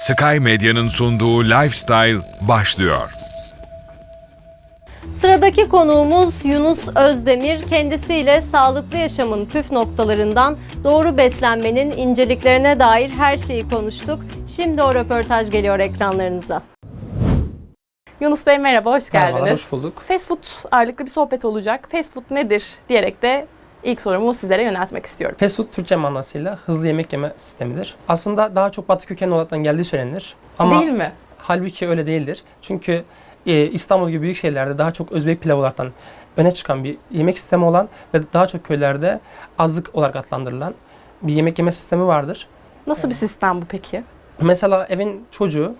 Sky Medya'nın sunduğu Lifestyle başlıyor. Sıradaki konuğumuz Yunus Özdemir. Kendisiyle sağlıklı yaşamın püf noktalarından doğru beslenmenin inceliklerine dair her şeyi konuştuk. Şimdi o röportaj geliyor ekranlarınıza. Yunus Bey merhaba, hoş Merhabalar, geldiniz. hoş bulduk. Fast food ağırlıklı bir sohbet olacak. Fast food nedir diyerek de ilk sorumu sizlere yöneltmek istiyorum. Fast food Türkçe manasıyla hızlı yemek yeme sistemidir. Aslında daha çok batı kökenli olaraktan geldiği söylenir. Ama Değil mi? halbuki öyle değildir. Çünkü e, İstanbul gibi büyük şehirlerde daha çok Özbek pilav olaraktan öne çıkan bir yemek sistemi olan ve daha çok köylerde azlık olarak adlandırılan bir yemek yeme sistemi vardır. Nasıl bir sistem bu peki? Mesela evin çocuğu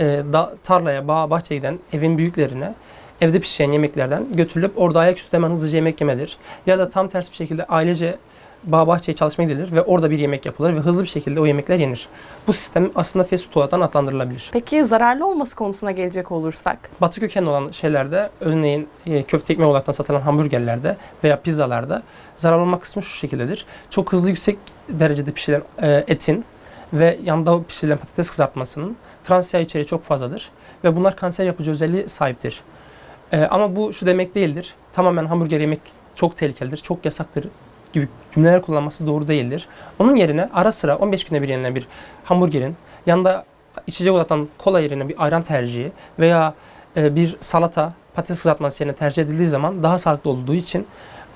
e, da, tarlaya, bağa, bahçeye giden evin büyüklerine evde pişen yemeklerden götürülüp orada ayaküstü hemen hızlıca yemek yemedir. Ya da tam tersi bir şekilde ailece bağ bahçeye çalışmaya gidilir ve orada bir yemek yapılır ve hızlı bir şekilde o yemekler yenir. Bu sistem aslında fast food olarak adlandırılabilir. Peki zararlı olması konusuna gelecek olursak? Batı kökenli olan şeylerde örneğin e, köfte ekmeği olarak satılan hamburgerlerde veya pizzalarda zarar olma kısmı şu şekildedir. Çok hızlı yüksek derecede pişirilen e, etin ve yanında pişirilen patates kızartmasının trans yağ içeriği çok fazladır ve bunlar kanser yapıcı özelliği sahiptir. E, ama bu şu demek değildir. Tamamen hamburger yemek çok tehlikelidir, çok yasaktır gibi cümleler kullanması doğru değildir. Onun yerine ara sıra 15 güne bir yenilen bir hamburgerin yanında içecek olarak kola yerine bir ayran tercihi veya e, bir salata patates kızartması yerine tercih edildiği zaman daha sağlıklı olduğu için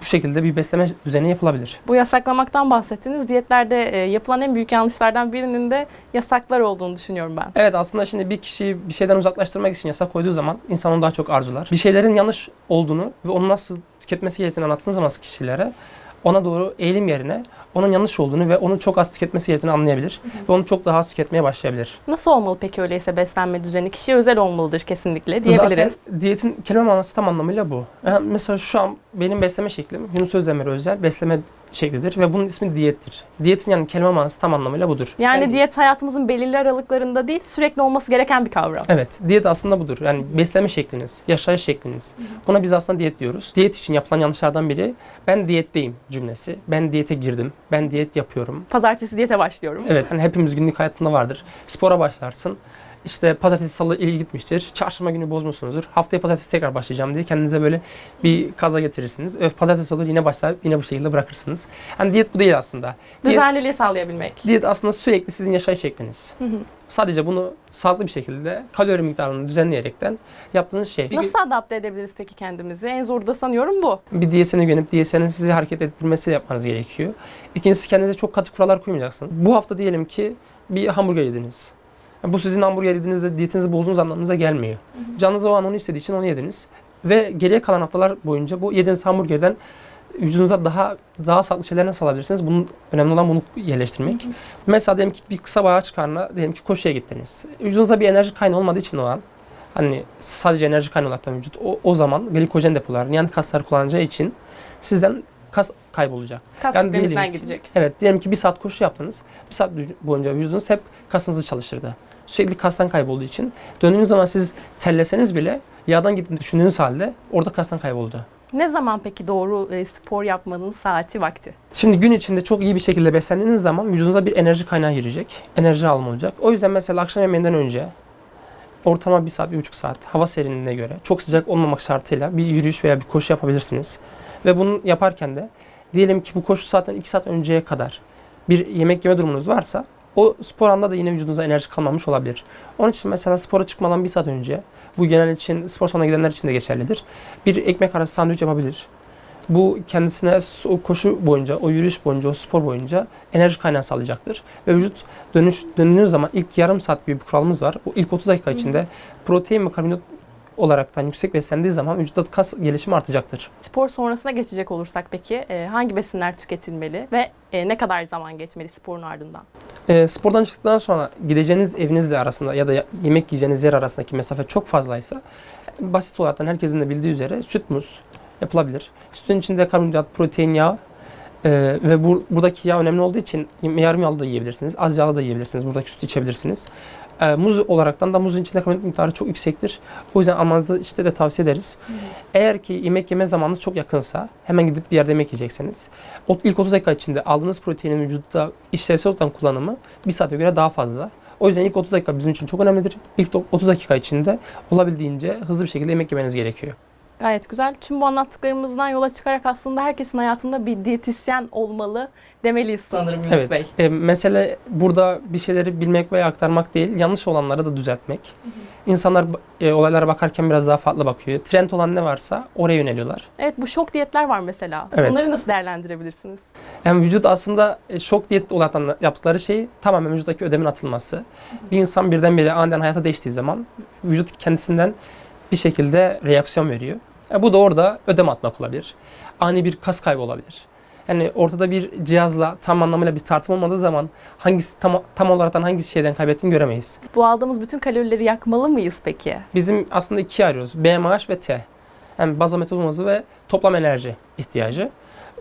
bu şekilde bir besleme düzeni yapılabilir. Bu yasaklamaktan bahsettiniz. Diyetlerde e, yapılan en büyük yanlışlardan birinin de yasaklar olduğunu düşünüyorum ben. Evet aslında şimdi bir kişiyi bir şeyden uzaklaştırmak için yasak koyduğu zaman insan onu daha çok arzular. Bir şeylerin yanlış olduğunu ve onu nasıl tüketmesi gerektiğini anlattığınız zaman kişilere ona doğru eğilim yerine onun yanlış olduğunu ve onu çok az tüketmesi gerektiğini anlayabilir ve onu çok daha az tüketmeye başlayabilir. Nasıl olmalı peki öyleyse beslenme düzeni? Kişiye özel olmalıdır kesinlikle diyebiliriz. Zaten diyetin kelime manası tam anlamıyla bu. Yani mesela şu an benim besleme şeklim Yunus Özdemir'e özel besleme şeklidir ve bunun ismi diyettir. Diyetin yani kelime manası tam anlamıyla budur. Yani diyet hayatımızın belirli aralıklarında değil, sürekli olması gereken bir kavram. Evet, diyet aslında budur. Yani besleme şekliniz, yaşayış şekliniz. Buna biz aslında diyet diyoruz. Diyet için yapılan yanlışlardan biri ben diyetteyim cümlesi. Ben diyete girdim. Ben diyet yapıyorum. Pazartesi diyete başlıyorum. Evet, hani hepimiz günlük hayatında vardır. Spora başlarsın. İşte pazartesi salı iyi gitmiştir. Çarşamba günü bozmuşsunuzdur. Haftaya pazartesi tekrar başlayacağım diye kendinize böyle bir kaza getirirsiniz. Ve pazartesi salı yine başlar yine bu şekilde bırakırsınız. Yani diyet bu değil aslında. Diyet, Düzenliliği sağlayabilmek. diyet aslında sürekli sizin yaşayış şekliniz. Hı hı. Sadece bunu sağlıklı bir şekilde kalori miktarını düzenleyerekten yaptığınız şey. Nasıl adapte edebiliriz peki kendimizi? En zoru da sanıyorum bu. bir diyesine güvenip diyesenin sizi hareket ettirmesi yapmanız gerekiyor. İkincisi kendinize çok katı kurallar koymayacaksınız. Bu hafta diyelim ki bir hamburger yediniz. Bu sizin hamburger yediğinizde diyetinizi bozduğunuz anlamınıza gelmiyor. Canınız o an onu istediği için onu yediniz. Ve geriye kalan haftalar boyunca bu yediğiniz hamburgerden vücudunuza daha daha sağlıklı şeyler nasıl alabilirsiniz? Bunun önemli olan bunu yerleştirmek. Mesela diyelim ki bir kısa bayağı çıkarına diyelim ki koşuya gittiniz. Vücudunuza bir enerji kaynağı olmadığı için o an hani sadece enerji kaynağı olarak da vücut o, o zaman glikojen depolar yani kaslar kullanacağı için sizden kas kaybolacak. Kas Yani diyelim gidecek. Evet diyelim ki bir saat koşu yaptınız. Bir saat boyunca vücudunuz hep kasınızı çalıştırdı. Sürekli kastan kaybolduğu için döndüğünüz zaman siz terleseniz bile yağdan gittiğini düşündüğünüz halde orada kastan kayboldu. Ne zaman peki doğru e, spor yapmanın saati vakti? Şimdi gün içinde çok iyi bir şekilde beslendiğiniz zaman vücudunuza bir enerji kaynağı girecek. Enerji alımı olacak. O yüzden mesela akşam yemeğinden önce ortalama bir saat, bir buçuk saat hava serinliğine göre çok sıcak olmamak şartıyla bir yürüyüş veya bir koşu yapabilirsiniz. Ve bunu yaparken de diyelim ki bu koşu saatten iki saat önceye kadar bir yemek yeme durumunuz varsa o spor anda da yine vücudunuza enerji kalmamış olabilir. Onun için mesela spora çıkmadan bir saat önce bu genel için spor salonuna gidenler için de geçerlidir. Bir ekmek arası sandviç yapabilir. Bu kendisine o koşu boyunca, o yürüyüş boyunca, o spor boyunca enerji kaynağı sağlayacaktır. Ve vücut dönüş döndüğünüz zaman ilk yarım saat gibi bir kuralımız var. Bu ilk 30 dakika içinde protein ve karbonhidrat olaraktan yüksek beslendiği zaman vücutta kas gelişimi artacaktır. Spor sonrasına geçecek olursak peki e, hangi besinler tüketilmeli ve e, ne kadar zaman geçmeli sporun ardından? E, spordan çıktıktan sonra gideceğiniz evinizle arasında ya da yemek yiyeceğiniz yer arasındaki mesafe çok fazlaysa basit olarak herkesin de bildiği üzere süt muz yapılabilir. Sütün içinde karbonhidrat, protein, yağ e, ve bu, buradaki yağ önemli olduğu için yarım yağlı da yiyebilirsiniz, az yağlı da yiyebilirsiniz. Buradaki sütü içebilirsiniz. E, muz olaraktan da muzun içinde karbonhidrat miktarı çok yüksektir. O yüzden almanızı işte de tavsiye ederiz. Eğer ki yemek yeme zamanınız çok yakınsa hemen gidip bir yerde yemek yiyecekseniz o ilk 30 dakika içinde aldığınız proteinin vücutta işlevsel olan kullanımı bir saate göre daha fazla. O yüzden ilk 30 dakika bizim için çok önemlidir. İlk do- 30 dakika içinde olabildiğince hızlı bir şekilde yemek yemeniz gerekiyor. Gayet güzel. Tüm bu anlattıklarımızdan yola çıkarak aslında herkesin hayatında bir diyetisyen olmalı demeliyiz sanırım Yunus Evet. Bey. E, mesele burada bir şeyleri bilmek veya aktarmak değil, yanlış olanları da düzeltmek. İnsanlar e, olaylara bakarken biraz daha farklı bakıyor. Trend olan ne varsa oraya yöneliyorlar. Evet bu şok diyetler var mesela. Evet. Bunları nasıl değerlendirebilirsiniz? Yani vücut aslında e, şok diyet olarak yaptıkları şey tamamen vücuttaki ödemin atılması. Bir insan birdenbire aniden hayata değiştiği zaman vücut kendisinden bir şekilde reaksiyon veriyor. E, bu da orada ödem atmak olabilir. Ani bir kas kaybı olabilir. Yani ortada bir cihazla tam anlamıyla bir tartım olmadığı zaman hangisi tam, tam olarak hangi şeyden kaybettiğini göremeyiz. Bu aldığımız bütün kalorileri yakmalı mıyız peki? Bizim aslında ikiye ayırıyoruz. BMH ve T. Yani baza metabolizma hızı ve toplam enerji ihtiyacı.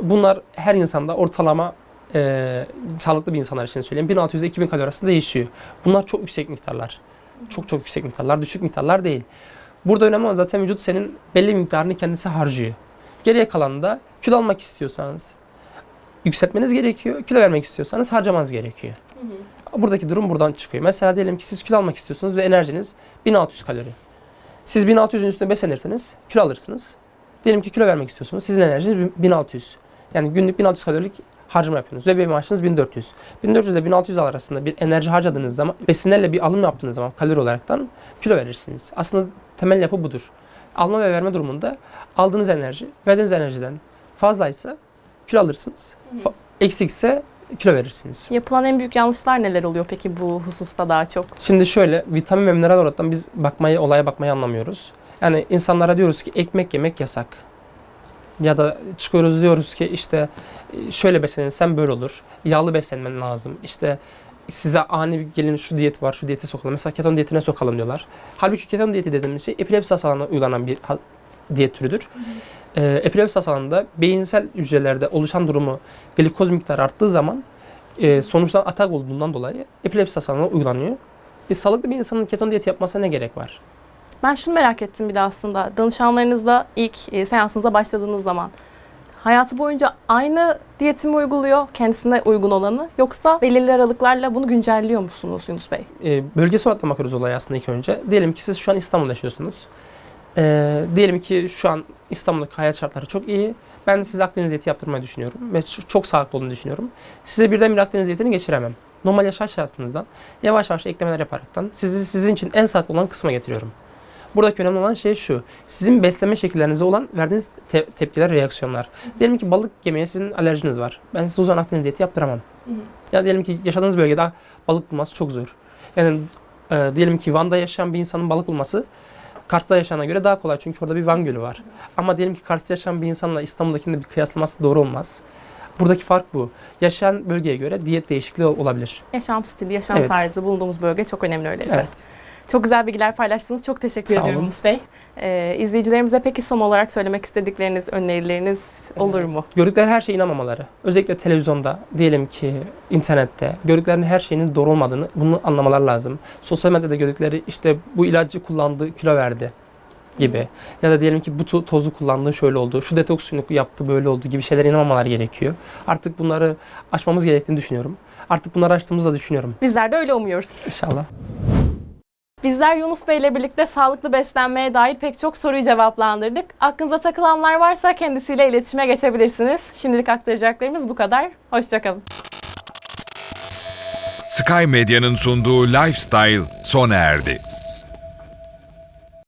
Bunlar her insanda ortalama e, sağlıklı bir insanlar için söyleyeyim 1600 ile 2000 kalori arasında değişiyor. Bunlar çok yüksek miktarlar. Çok çok yüksek miktarlar, düşük miktarlar değil. Burada önemli olan zaten vücut senin belli miktarını kendisi harcıyor. Geriye kalanı da kilo almak istiyorsanız yükseltmeniz gerekiyor. Kilo vermek istiyorsanız harcamanız gerekiyor. Buradaki durum buradan çıkıyor. Mesela diyelim ki siz kilo almak istiyorsunuz ve enerjiniz 1600 kalori. Siz 1600'ün üstünde beslenirseniz kilo alırsınız. Diyelim ki kilo vermek istiyorsunuz. Sizin enerjiniz 1600. Yani günlük 1600 kalorilik harcama yapıyorsunuz ve benim maaşınız 1400. 1400 ile 1600 arasında bir enerji harcadığınız zaman besinlerle bir alım yaptığınız zaman kalori olaraktan kilo verirsiniz. Aslında temel yapı budur. Alma ve verme durumunda aldığınız enerji verdiğiniz enerjiden fazlaysa kilo alırsınız. Fa- eksikse kilo verirsiniz. Yapılan en büyük yanlışlar neler oluyor peki bu hususta daha çok? Şimdi şöyle vitamin ve mineral olarak biz bakmayı, olaya bakmayı anlamıyoruz. Yani insanlara diyoruz ki ekmek yemek yasak. Ya da çıkıyoruz diyoruz ki işte e, şöyle beslenirsen böyle olur. Yağlı beslenmen lazım. İşte size ani bir gelin şu diyet var, şu diyete sokalım. Mesela keton diyetine sokalım diyorlar. Halbuki keton diyeti dediğimiz şey epilepsi hastalığına uygulanan bir diyet türüdür. Ee, epilepsi hastalığında beyinsel hücrelerde oluşan durumu glikoz miktarı arttığı zaman e, sonuçta atak olduğundan dolayı epilepsi hastalığına uygulanıyor. E, sağlıklı bir insanın keton diyeti yapmasına ne gerek var? Ben şunu merak ettim bir de aslında. Danışanlarınızla ilk e, seansınıza başladığınız zaman hayatı boyunca aynı diyeti mi uyguluyor, kendisine uygun olanı yoksa belirli aralıklarla bunu güncelliyor musunuz Yunus Bey? E, bölgesi olarak bakıyoruz olaya aslında ilk önce. Diyelim ki siz şu an İstanbul'da yaşıyorsunuz. E, diyelim ki şu an İstanbul'daki hayat şartları çok iyi. Ben size Akdeniz diyeti yaptırmayı düşünüyorum ve çok sağlıklı olduğunu düşünüyorum. Size birden bir Akdeniz diyetini geçiremem. Normal yaşam şartınızdan yavaş yavaş eklemeler yaparaktan sizi sizin için en sağlıklı olan kısma getiriyorum. Buradaki önemli olan şey şu. Sizin beslenme şekillerinize olan verdiğiniz te- tepkiler, reaksiyonlar. Diyelim ki balık yemeye sizin alerjiniz var. Ben size zaman Akdeniz diyeti yaptıramam. Ya diyelim ki yaşadığınız bölgede balık bulması çok zor. Yani e, diyelim ki Van'da yaşayan bir insanın balık bulması Kars'ta yaşayana göre daha kolay çünkü orada bir Van Gölü var. Ama diyelim ki Kars'ta yaşayan bir insanla İstanbul'dakinin bir kıyaslaması doğru olmaz. Buradaki fark bu. Yaşayan bölgeye göre diyet değişikliği ol- olabilir. Yaşam stili, yaşam Evet. tarzı bulunduğumuz bölge çok önemli öyleyse. Evet. Çok güzel bilgiler paylaştınız. Çok teşekkür Sağ ediyorum. Yunus Bey. Ee, izleyicilerimize peki son olarak söylemek istedikleriniz, önerileriniz olur mu? Gördükleri her şeye inanmamaları. Özellikle televizyonda, diyelim ki internette gördüklerinin her şeyinin doğru olmadığını bunu anlamalar lazım. Sosyal medyada gördükleri işte bu ilacı kullandı, kilo verdi gibi. Ya da diyelim ki bu to- tozu kullandı, şöyle oldu, şu detoks suyunu yaptı, böyle oldu gibi şeylere inanmamalar gerekiyor. Artık bunları aşmamız gerektiğini düşünüyorum. Artık bunları açtığımızda düşünüyorum. Bizler de öyle umuyoruz. İnşallah. Bizler Yunus Bey ile birlikte sağlıklı beslenmeye dair pek çok soruyu cevaplandırdık. Aklınıza takılanlar varsa kendisiyle iletişime geçebilirsiniz. Şimdilik aktaracaklarımız bu kadar. Hoşçakalın. Sky Medya'nın sunduğu Lifestyle sona erdi.